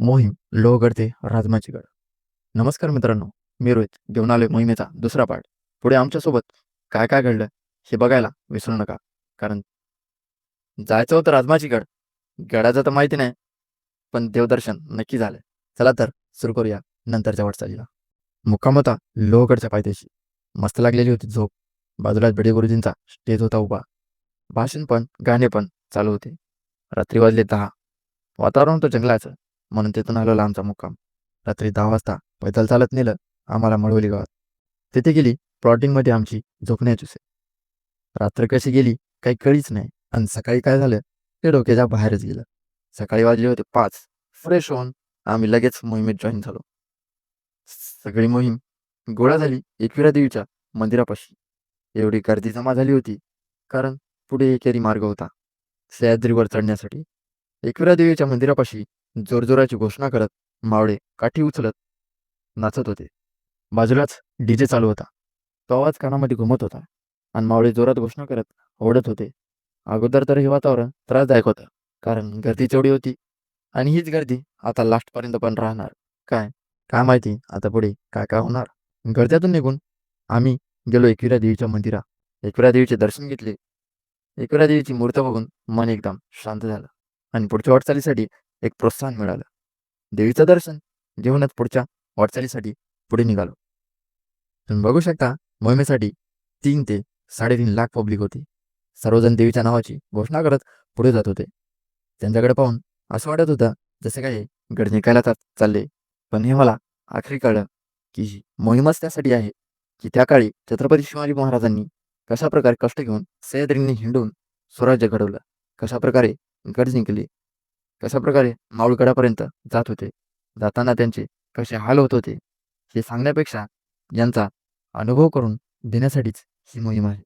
मोहीम लोहगड ते राजमाची गड. नमस्कार मित्रांनो मी रोहित घेऊन आलोय मोहिमेचा दुसरा पार्ट पुढे आमच्यासोबत काय काय घडलं हे बघायला विसरू नका कारण जायचं होतं राजमाची गड. गडाचं तर माहिती नाही पण देवदर्शन नक्की झालं चला तर सुरू करूया नंतरच्या वाटचालीला. मुक्काम होता लोहगडच्या पायथ्याशी. मस्त लागलेली होती झोप. बाजूलाच भिडे गुरुजींचा स्टेज होता उभा. भाषण पण गाणे पण चालू होते. रात्री वाजले दहा. वातावरण होतं जंगलाचं. म्हणून तिथून आलो लांबचा मुक्काम. रात्री दहा वाजता पैदल चालत नेलं आम्हाला मळवली गावात. तिथे गेली प्लॉटिंगमध्ये आमची झोपण्याची उसे रात्र कशी गेली काही कळीच नाही. आणि सकाळी काय झालं ते डोक्याच्या बाहेरच गेलं. सकाळी वाजले होते पाच. फ्रेश होऊन आम्ही लगेच मोहिमेत जॉईन झालो. सगळी मोहीम गोळा झाली एकविरा देवीच्या मंदिरापाशी. एवढी गर्दी जमा झाली होती कारण पुढे एकेरी मार्ग होता. सह्याद्रीवर चढण्यासाठी. एकविरा देवीच्या मंदिरापाशी जोरजोराची घोषणा करत मावळे काठी उचलत नाचत होते. बाजूलाच डीजे चालू होता. तो आवाज कानामध्ये घुमत होता आणि मावळे जोरात घोषणा करत ओढत होते. अगोदर तर हे वातावरण त्रासदायक होतं कारण गर्दी तेवढी होती आणि हीच गर्दी आता लास्टपर्यंत पण राहणार. काय? काय माहिती? आता पुढे काय काय होणार? गर्द्यातून निघून आम्ही गेलो एकविरा देवीच्या मंदिरात. एकविरा देवीचे दर्शन घेतले. एकविरा देवीची मूर्त बघून मन एकदम शांत झालं आणि पुढच्या वाटचालीसाठी एक प्रोत्साहन मिळालं. देवीचं दर्शन जीवनात पुढच्या वाटचालीसाठी पुढे निघालो. तुम्ही बघू शकता मोहिमेसाठी तीन ते साडेतीन लाख पब्लिक होती. सर्वजण देवीच्या नावाची घोषणा करत पुढे जात होते. त्यांच्याकडे पाहून असं वाटत होतं जसे काही गड निघायला चालले. पण हे मला आखरी कळलं की ही मोहीमच त्यासाठी आहे की त्या काळी छत्रपती शिवाजी महाराजांनी कशा प्रकारे कष्ट घेऊन सह्याद्रींनी हिंडून स्वराज्य घडवलं. कशाप्रकारे गड जिंकले कशा प्रकारे माऊळगडापर्यंत जात होते? जाताना त्यांचे कसे हाल होत होते? हे सांगण्यापेक्षा यांचा अनुभव करून देण्यासाठीच ही मोहीम आहे.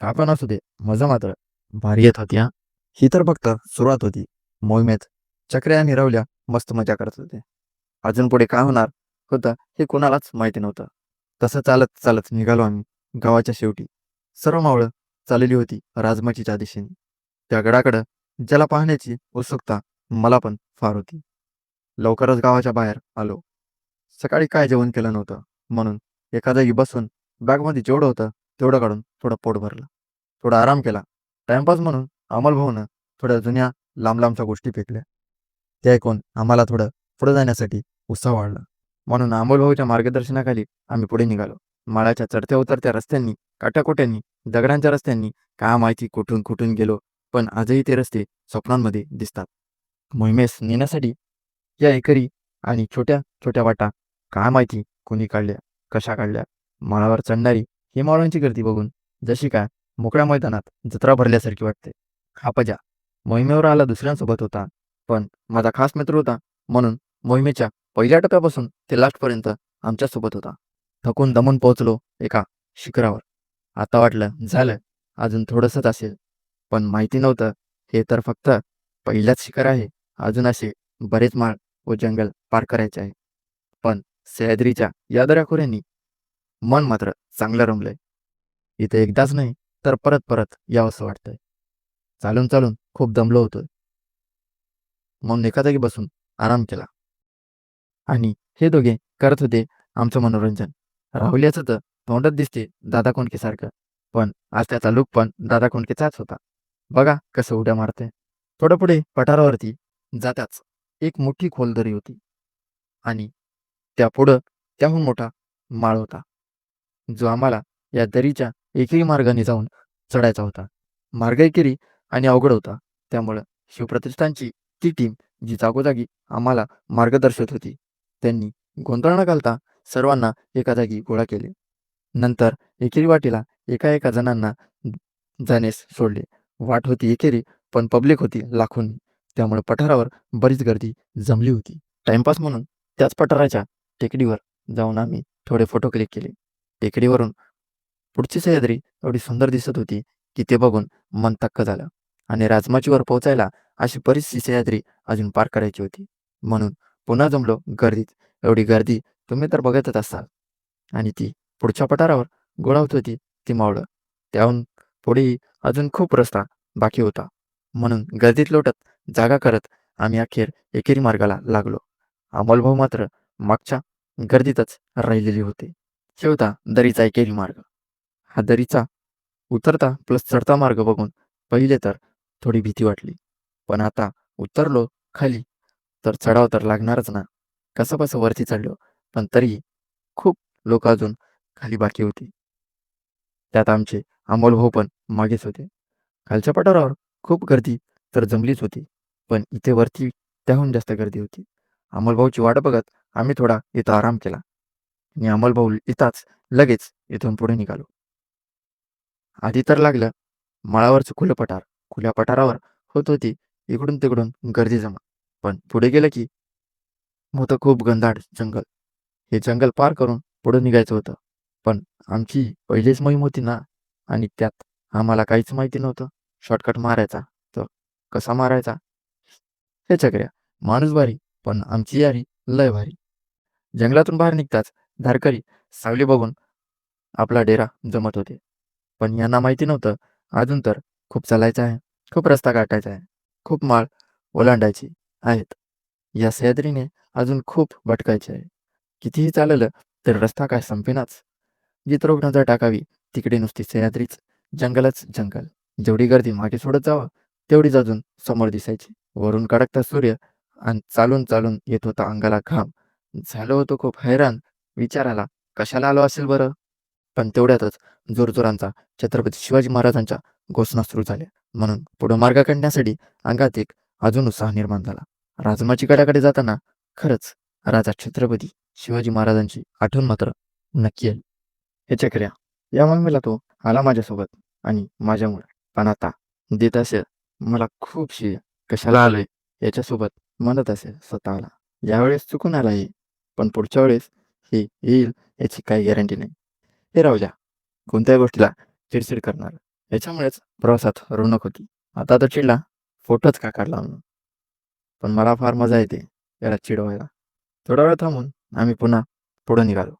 का पण असू दे मजा मात्र भारी येत होती हा. ही तर फक्त सुरुवात होती. मोहिमेत चक्र्या निरवल्या मस्त मजा करत होते. अजून पुढे काय होणार होतं हे कोणालाच माहिती नव्हतं. तसं चालत चालत निघालो आम्ही गावाच्या शेवटी. सर्व मावळं चाललेली होती राजमाचीच्या दिशेने. त्या गडाकडं ज्याला पाहण्याची उत्सुकता मला पण फार होती. लवकरच गावाच्या बाहेर आलो. सकाळी काय जेवण केलं नव्हतं. म्हणून एका जागी बसून बॅगमध्ये जेवढं होतं तेवढं काढून थोडं पोट भरलं. थोडा आराम केला. टाइमपास म्हणून अमलभाऊनं थोड्या जुन्या लांब लांबच्या गोष्टी फेकल्या. ते ऐकून आम्हाला थोडं पुढे जाण्यासाठी उत्साह वाढला. म्हणून अमोलभाऊच्या मार्गदर्शनाखाली आम्ही पुढे निघालो. माळाच्या चढत्या उतरत्या रस्त्यांनी काट्याकोट्यांनी दगडांच्या रस्त्यांनी काय माहिती कुठून कुठून गेलो पण आजही ते रस्ते स्वप्नांमध्ये दिसतात. मोहिमेस नेण्यासाठी या एकरी आणि छोट्या छोट्या वाटा काय माहिती कोणी काढल्या कशा काढल्या? माळावर चढणारी ही मावळांची गर्दी बघून जशी काय मोकळ्या मैदानात जत्रा भरल्यासारखी वाटते. खापजा मोहिमेवर आला दुसऱ्यांसोबत होता पण माझा खास मित्र होता म्हणून मोहिमेच्या पहिल्या टप्प्यापासून ते लास्टपर्यंत आमच्यासोबत होता. थकून दमून पोहोचलो एका शिखरावर. आता वाटलं झालं अजून थोडंसंच असेल. पण माहिती नव्हतं हे तर फक्त पहिल्याच शिखर आहे. अजून असे बरेच माळ व जंगल पार करायचे आहे. पण सह्याद्रीच्या या दऱ्याखोऱ्यांनी मन मात्र चांगलं रमलंय. इथे एकदाच नाही तर परत परत यावंसं वाटतंय. चालून चालून खूप दमलो होतोय. म्हणून एका जागी बसून आराम केला. आणि हे दोघे करत होते आमचं मनोरंजन. राहुल्याचं तर तोंडात दिसते दादा कोंडकेसारखं पण आज त्याचा लुक पण दादा कोंडकेचाच होता. बघा कसं उड्या मारते थोडं पुढे पठारावरती जाताच एक मोठी खोलदरी होती. आणि त्यापुढं त्याहून मोठा माळ होता. जो आम्हाला या दरीच्या एकही मार्गाने जाऊन चढायचा होता. मार्ग एकेरी आणि अवघड होता. त्यामुळं शिवप्रतिष्ठानची ती टीम जी जागोजागी आम्हाला मार्गदर्शक होती त्यांनी गोंधळ न घालता सर्वांना एका जागी गोळा केले. नंतर एकेरी वाटेला एका एका जणांना जाण्यास सोडले. वाट होती एकेरी पण पब्लिक होती लाखोंनी. त्यामुळे पठारावर बरीच गर्दी जमली होती. टाइमपास म्हणून त्याच पठाराच्या टेकडीवर जाऊन आम्ही थोडे फोटो क्लिक केले. टेकडीवरून पुढची सह्याद्री एवढी सुंदर दिसत होती की ते बघून मन तक्क झालं आणि राजमाचीवर पोहोचायला अशी बरीचशी सह्याद्री अजून पार करायची होती. म्हणून पुन्हा जमलो गर्दीत. एवढी गर्दी तुम्ही तर बघतच असाल. आणि ती पुढच्या पठारावर गोळा होत होती ती मावळं. त्याहून पुढेही अजून खूप रस्ता बाकी होता. म्हणून गर्दीत लोटत जागा करत आम्ही अखेर एकेरी मार्गाला लागलो. अमोलभाऊ मात्र मागच्या गर्दीतच राहिलेली होते. शेवता दरीचा एकेरी मार्ग. हा दरीचा उतरता प्लस चढता मार्ग बघून पहिले तर थोडी भीती वाटली. पण आता उतरलो खाली तर चढाव तर लागणारच ना. कसं कसं वरती चढलो पण तरीही खूप लोक अजून खाली बाकी होती. त्यात आमचे अमोल भाऊ पण मागेच होते. खालच्या पठारावर खूप गर्दी तर जमलीच होती. पण इथे वरती त्याहून जास्त गर्दी होती. अमलभाऊची वाट बघत आम्ही थोडा इथं आराम केला. आणि अमलभाऊ इथंच लगेच इथून पुढे निघालो. आधी तर लागलं माळावरचं खुलं पठार. खुल्या पठारावर होत होती इकडून तिकडून गर्दी जमा. पण पुढे गेलं की होतं खूप गंधाड जंगल. हे जंगल पार करून पुढे निघायचं होतं. पण आमची पहिलीच मोहीम होती ना? आणि त्यात आम्हाला काहीच माहिती नव्हतं. शॉर्टकट मारायचा. तर कसा मारायचा? हे चक्र्या माणूस भारी पण आमची यारी लय भारी. जंगलातून बाहेर निघताच धारकरी सावली बघून आपला डेरा जमत होते. पण यांना माहिती नव्हतं अजून तर खूप चालायचं आहे खूप रस्ता गाठायचा आहे खूप माळ ओलांडायची आहेत. या सह्याद्रीने अजून खूप भटकायचे आहे. कितीही चाललं तर रस्ता काय संपेनाच? जिथं नजर टाकावी तिकडे नुसती सह्याद्रीच जंगलच जंगल. जेवढी गर्दी मागे सोडत जावं तेवढीच अजून समोर दिसायची. वरून कडकता सूर्य आणि चालून चालून येत होता अंगाला घाम. झालो होतो खूप हैराण. विचाराला कशाला आलो असेल बरं? पण तेवढ्यातच जोरजोरांचा छत्रपती शिवाजी महाराजांच्या घोषणा सुरू झाल्या. म्हणून पुढं मार्ग काढण्यासाठी अंगात एक अजून उत्साह निर्माण झाला. राजमाची गडाकडे जाताना खरंच राजा छत्रपती शिवाजी महाराजांची आठवण मात्र नक्की आली. हे चक्र्या या. मम्मीला तो आला माझ्यासोबत आणि माझ्यामुळे. पण आता देत असेल मला खूप शिय कशाला आलोय याच्यासोबत म्हणत असेल स्वतःला. यावेळेस चुकून आला हे पण पुढच्या वेळेस हे येईल याची काही गॅरंटी नाही. हे राहू द्या कोणत्याही गोष्टीला चिडचिड करणार. याच्यामुळेच प्रवासात रौनक होती आता तर चिडला फोटोच का काढला म्हणून. पण मला फार मजा येते याला चिडवायला थोडा वेळ थांबून आम्ही पुन्हा पुढं निघालो.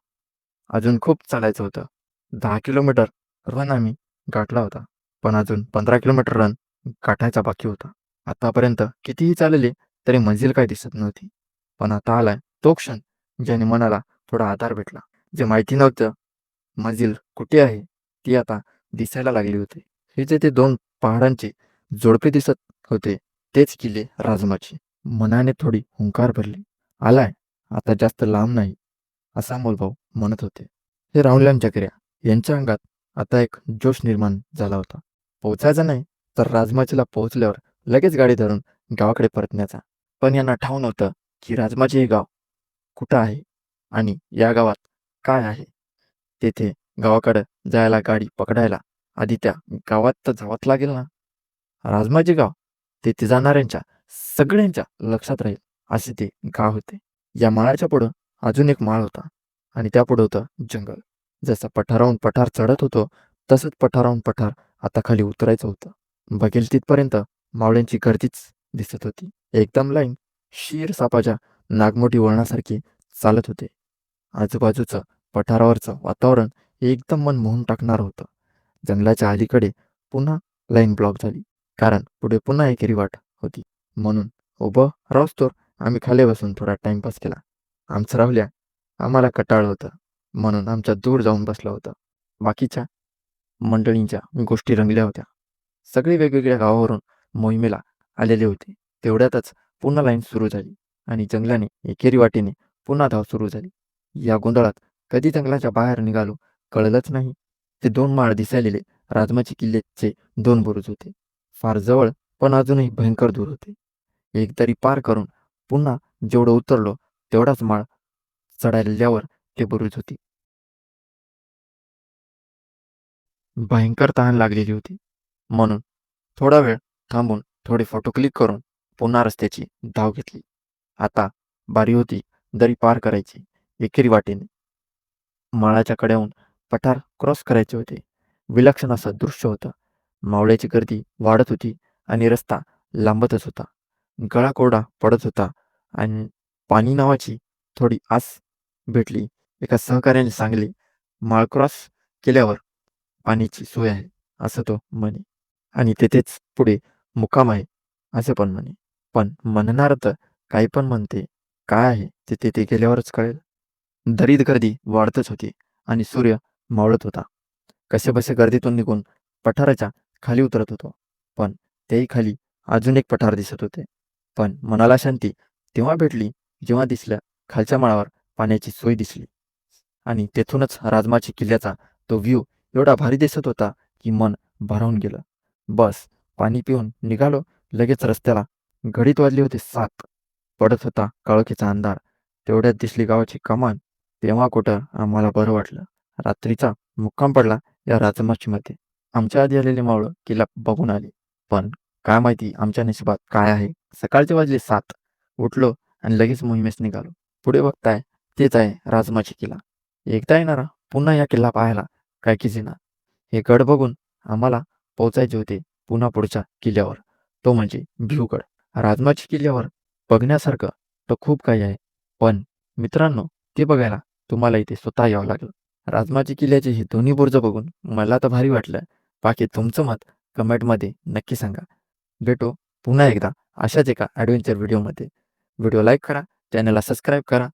अजून खूप चालायचं होतं. दहा किलोमीटर रन आम्ही गाठला होता. पण अजून पंधरा किलोमीटर रन गाठायचा बाकी होता. आतापर्यंत कितीही चालले तरी मंजिल काही दिसत नव्हती. पण आता आलाय तो क्षण ज्याने मनाला थोडा आधार भेटला. जे माहिती नव्हतं मंजिल कुठे आहे ती आता दिसायला लागली होती. हे जे ते दोन पहाडांचे जोडपे दिसत होते. तेच किल्ले राजमाची. मनाने थोडी हुंकार भरली. आलाय आता जास्त लांब नाही असा मोलभाऊ म्हणत होते. हे राहुल चक्र्या यांच्या अंगात आता एक जोश निर्माण झाला होता. पोचायचं नाही तर राजमाचीला पोहोचल्यावर लगेच गाडी धरून गावाकडे परतण्याचा. पण यांना ठाव नव्हतं की राजमाची हे गाव कुठं आहे आणि या गावात काय आहे? तेथे गावाकडं जायला गाडी पकडायला आधी त्या गावात तर जावंच लागेल ना. राजमाचे गाव तेथे जाणाऱ्यांच्या सगळ्यांच्या लक्षात राहील असे ते गाव होते. या माळाच्या पुढं अजून एक माळ होता आणि त्या पुढं होतं जंगल. जसं पठाराहून पठार चढत होतो तसंच पठाराहून पठार आता खाली उतरायचं होतं. बघेल तिथपर्यंत मावळ्यांची गर्दीच दिसत होती. एकदम लाईन शीर सापाच्या नागमोठी वळणासारखी चालत होते. आजूबाजूचं पठारावरचं वातावरण एकदम मन मोहून टाकणार होतं. जंगलाच्या अलीकडे पुन्हा लाईन ब्लॉक झाली कारण पुढे पुन्हा एकेरी वाट होती. म्हणून उभं रावस्तोर आम्ही खाली बसून थोडा टाइमपास केला. आमचं राहुल्या आम्हाला कटाळ होतं. म्हणून आमच्या दूर जाऊन बसला होता. बाकीच्या मंडळींच्या गोष्टी रंगल्या होत्या. सगळे वेगवेगळ्या गावावरून मोहिमेला आलेले होते. तेवढ्यातच पुन्हा लाईन सुरू झाली आणि जंगलाने एकेरी वाटेने पुन्हा धाव सुरू झाली. या गोंधळात कधी जंगलाच्या बाहेर निघालो कळलंच नाही. ते दोन माळ दिसायलेले राजमाची किल्ल्याचे दोन बुरुज होते. फार जवळ पण अजूनही भयंकर दूर होते. एक तरी पार करून पुन्हा जेवढं उतरलो तेवढाच माळ चढायल्यावर ते बुरुज होती. भयंकर तहान लागलेली होती. म्हणून थोडा वेळ थांबून थोडे फोटो क्लिक करून पुन्हा रस्त्याची धाव घेतली. आता बारी होती दरी पार करायची एकेरी वाटेने. माळाच्या कड्याहून पठार क्रॉस करायचे होते. विलक्षण असं दृश्य होतं. मावळ्याची गर्दी वाढत होती आणि रस्ता लांबतच होता. गळा कोरडा पडत होता आणि पाणी नावाची थोडी आस भेटली. एका सहकार्याने सांगली माळ क्रॉस केल्यावर पाण्याची सोय आहे असं तो म्हणे. आणि तेथेच पुढे मुक्काम आहे असे पण म्हणे. पण म्हणणार तर काही पण म्हणते. काय आहे ते तेथे गेल्यावरच कळेल. दरीत गर्दी वाढतच होती आणि सूर्य मावळत होता. कसेबसे गर्दीतून निघून पठाराच्या खाली उतरत होतो. पण त्याही खाली अजून एक पठार दिसत होते. पण मनाला शांती तेव्हा भेटली जेव्हा दिसल्या खालच्या माळावर पाण्याची सोय दिसली. आणि तेथूनच राजमाची किल्ल्याचा तो व्ह्यू एवढा भारी दिसत होता की मन भारावून गेलं. बस पाणी पिऊन निघालो. लगेच रस्त्याला. घडीत वाजली होती सात. पडत होता काळोखीचा अंधार. तेवढ्यात दिसली गावाची कमान. तेव्हा कुठं आम्हाला बरं वाटलं. रात्रीचा मुक्काम पडला या राजमाचीमध्ये आमच्या आधी आलेली मावळं किल्ला बघून आली. पण काय माहिती आमच्या नशिबात काय आहे? सकाळचे वाजले सात. उठलो आणि लगेच मोहिमेस निघालो. पुढे बघताय तेच आहे राजमाची किल्ला. एकदा येणारा पुन्हा या किल्ला पाहायला काय की जिना हे गड बघून आम्हाला पोचायचे होते पुन्हा पुढच्या किल्ल्यावर. तो म्हणजे भिवगड. राजमाची किल्ल्यावर बघण्यासारखं तर खूप काही आहे. पण मित्रांनो ते बघायला तुम्हाला इथे स्वतः यावं लागलं. राजमाची किल्ल्याचे हे दोन्ही बुर्ज बघून मला तर भारी वाटलं. बाकी तुमचं मत कमेंटमध्ये नक्की सांगा. भेटो पुन्हा एकदा अशाच एका ॲडव्हेंचर व्हिडिओमध्ये व्हिडिओ लाईक करा चॅनलला सबस्क्राईब करा.